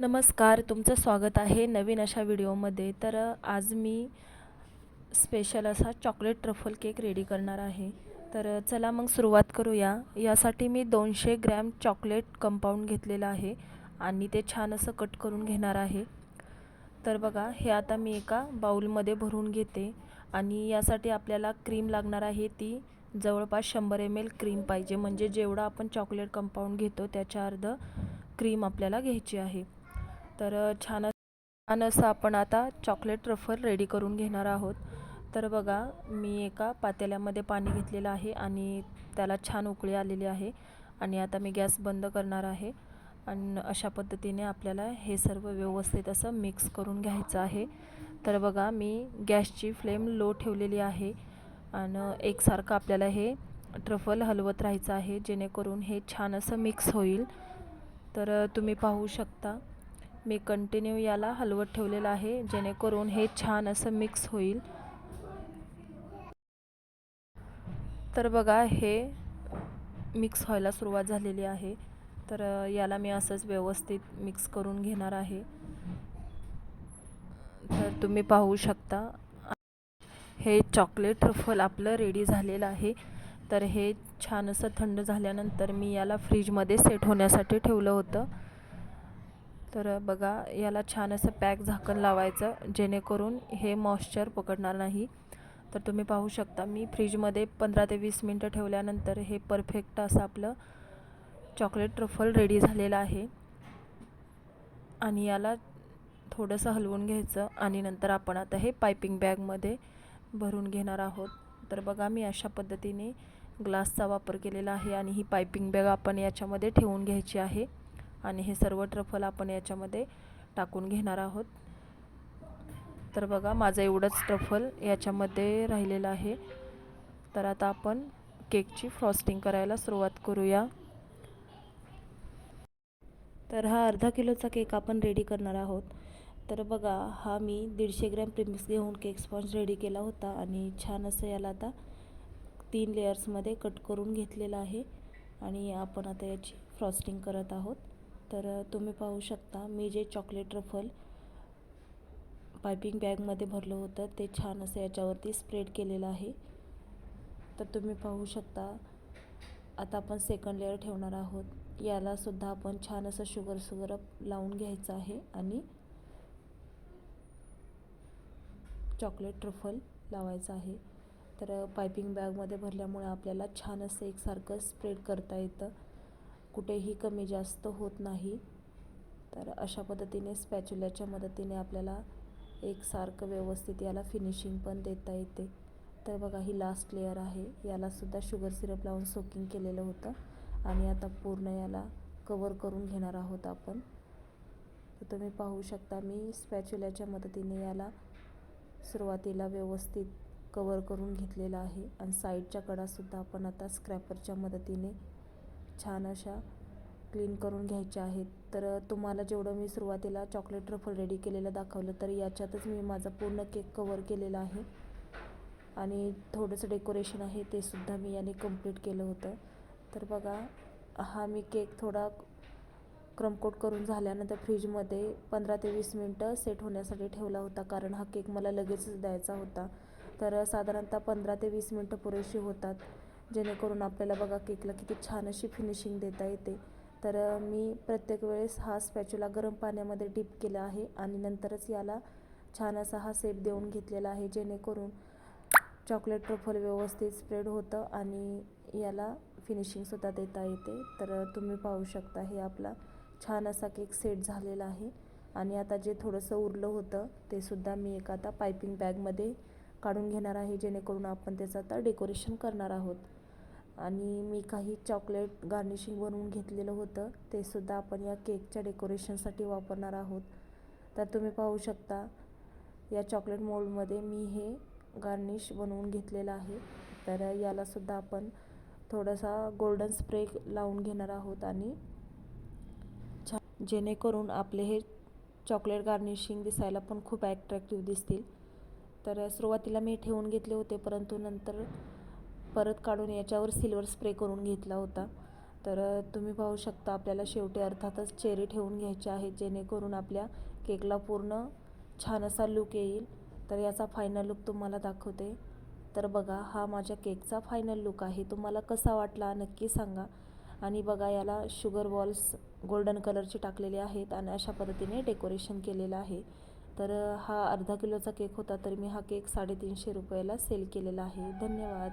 नमस्कार तुमचं स्वागत आहे नवीन अशा व्हिडिओमध्ये. तर आज मी स्पेशल असा चॉकलेट ट्रफल केक रेडी करणार आहे. तर चला मग सुरुवात करूया. यासाठी मी दोनशे ग्रॅम चॉकलेट कंपाऊंड घेतलेलं आहे आणि ते छान असं कट करून घेणार आहे. तर बघा हे आता मी एका बाऊलमध्ये भरून घेते आणि यासाठी आपल्याला क्रीम लागणार आहे ती जवळपास शंभर एम एल क्रीम पाहिजे. म्हणजे जेवढं आपण चॉकलेट कंपाऊंड घेतो त्याच्या अर्ध क्रीम आपल्याला घ्यायची आहे. तर छान छान असं आपण आता चॉकलेट ट्रफल रेडी करून घेणार आहोत. तर बघा मी एका पातेल्यामध्ये पाणी घेतलेलं आहे आणि त्याला छान उकळी आलेली आहे आणि आता मी गॅस बंद करणार आहे. आणि अशा पद्धतीने आपल्याला हे सर्व व्यवस्थित असं मिक्स करून घ्यायचं आहे. तर बघा मी गॅसची फ्लेम लो ठेवलेली आहे. आणि एकसारखं आपल्याला हे ट्रफल हलवत राहायचं आहे जेणेकरून हे छान असं मिक्स होईल. तर तुम्ही पाहू शकता. मी कंटिन्यू याला हलवत ठेवलेलं आहे जेणेकरून हे छान असं मिक्स होईल. तर बघा हे मिक्स व्हायला सुरुवात झालेली आहे. तर याला मी असंच व्यवस्थित मिक्स करून घेणार आहे. तर तुम्ही पाहू शकता. हे चॉकलेट ट्रफल आपलं रेडी झालेलं आहे. तर हे छान असं थंड झाल्यानंतर मी याला फ्रीजमध्ये सेट होण्यासाठी ठेवलं होतं. तर बघा याला छान असं पॅक झाकण लावायचं जेणेकरून हे मॉइश्चर पकडणार नाही. तर तुम्ही पाहू शकता मी फ्रीजमध्ये पंधरा ते वीस मिनटं ठेवल्यानंतर हे परफेक्ट असं आपलं चॉकलेट ट्रफल रेडी झालेलं आहे. आणि याला थोडंसं हलवून घ्यायचं आणि नंतर आपण आता हे पायपिंग बॅगमध्ये भरून घेणार आहोत. तर बघा मी अशा पद्धतीने ग्लासचा वापर केलेला आहे आणि ही पायपिंग बॅग आपण याच्यामध्ये ठेवून घ्यायची आहे. आणि हे सर्व ट्रफल आपण याच्यामध्ये टाकून घेणार आहोत. तर बघा माझं एवढंच ट्रफल याच्यामध्ये राहिलेलं आहे. तर आता आपण केकची फ्रॉस्टिंग करायला सुरुवात करूया. तर हा अर्धा किलोचा केक आपण रेडी करणार आहोत. तर बघा हा मी दीडशे ग्रॅम प्रिमिक्स घेऊन केक स्पॉन्ज रेडी केला होता आणि छान असं याला आता तीन लेयर्समध्ये कट करून घेतलेलं आहे. आणि आपण आता याची फ्रॉस्टिंग करत आहोत. तर तुम्ही पाहू शकता मी जे चॉकलेट रफल पायपिंग बॅगमध्ये भरलं होतं ते छान असं याच्यावरती स्प्रेड केलेलं आहे. तर तुम्ही पाहू शकता आता आपण सेकंड लेअर ठेवणार आहोत. यालासुद्धा आपण छान असं शुगर सुगरप लावून घ्यायचं आहे आणि चॉकलेट ट्रफल लावायचं आहे. तर पायपिंग बॅगमध्ये भरल्यामुळे आपल्याला छान असं एकसारखं स्प्रेड करता येतं. कुठेही कमी जास्त होत नाही. तर अशा पद्धतीने स्पॅच्युल्याच्या मदतीने आपल्याला एकसारखं व्यवस्थित याला फिनिशिंग पण देता येते. तर बघा ही लास्ट लेअर आहे. यालासुद्धा शुगर सिरप लावून सोकिंग केलेलं होतं. आणि आता पूर्ण याला कवर करून घेणार आहोत आपण. तर तुम्ही पाहू शकता मी स्पॅच्युल्याच्या मदतीने याला सुरुवातीला व्यवस्थित कवर करून घेतलेला आहे. आणि साईडच्या कडासुद्धा आपण आता स्क्रॅपरच्या मदतीने छान अशा क्लीन करून घ्यायच्या आहेत. तर तुम्हाला जेवढं मी सुरुवातीला चॉकलेट ट्रफल रेडी केलेलं दाखवलं तर याच्यातच मी माझा पूर्ण केक कवर केलेला आहे. आणि थोडंसं डेकोरेशन आहे ते सुद्धा मी याने कंप्लीट केलं होतं. तर बघा हा मी केक थोडा क्रमकोट करून झाल्यानंतर फ्रीजमध्ये पंधरा ते वीस मिनटं सेट होण्यासाठी ठेवला होता कारण हा केक मला लगेचच द्यायचा होता. तर साधारणतः पंधरा ते वीस मिनटं पुरेशी होतात. जेणेकरून आपल्याला बघा केकला किती छान अशी फिनिशिंग देता येते. तर मी प्रत्येक वेळेस हा स्पॅच्युला गरम पाण्यामध्ये डीप केला आहे आणि नंतरच याला छान असा हा सेप देऊन घेतलेला आहे जेणेकरून चॉकलेट ट्रफल व्यवस्थित स्प्रेड होतं आणि याला फिनिशिंगसुद्धा देता येते. तर तुम्ही पाहू शकता हे आपला छान असा केक सेट झालेला आहे. आणि आता जे थोडंसं उरलं होतं ते सुद्धा मी एक आता पायपिंग बॅगमध्ये काढून घेणार आहे जेणेकरून आपण त्याचं आता डेकोरेशन करणार आहोत. आणि मी काही चॉकलेट गार्निशिंग बनवून घेतलेलं होतं ते सुद्धा आपण या केकच्या डेकोरेशनसाठी वापरणार आहोत. तर तुम्ही पाहू शकता या चॉकलेट मोल्डमध्ये मी हे गार्निश बनवून घेतलेलं आहे. तर यालासुद्धा आपण थोडासा गोल्डन स्प्रे लावून घेणार आहोत आणि छान जेणेकरून आपले हे चॉकलेट गार्निशिंग दिसायला पण खूप ॲट्रॅक्टिव्ह दिसतील. तर सुरुवातीला मी ठेवून घेतले होते परंतु नंतर परत काढून याच्यावर सिल्वर स्प्रे करून घेतला होता. तर तुम्ही पाहू शकता आपल्याला शेवटी अर्थातच चेरी ठेवून घ्यायचे आहेत जेणेकरून आपल्या केकला पूर्ण छान असा लुक येईल. तर याचा फायनल लुक तुम्हाला दाखवते. तर बघा हा माझ्या केकचा फायनल लुक आहे. तुम्हाला कसा वाटला नक्की सांगा. आणि बघा याला शुगर बॉल्स गोल्डन कलरचे टाकलेले आहेत आणि अशा पद्धतीने डेकोरेशन केलेलं आहे. तर हा अर्धा किलोचा केक होता तर मी हा केक साडेतीनशे रुपयाला सेल केलेला आहे. धन्यवाद.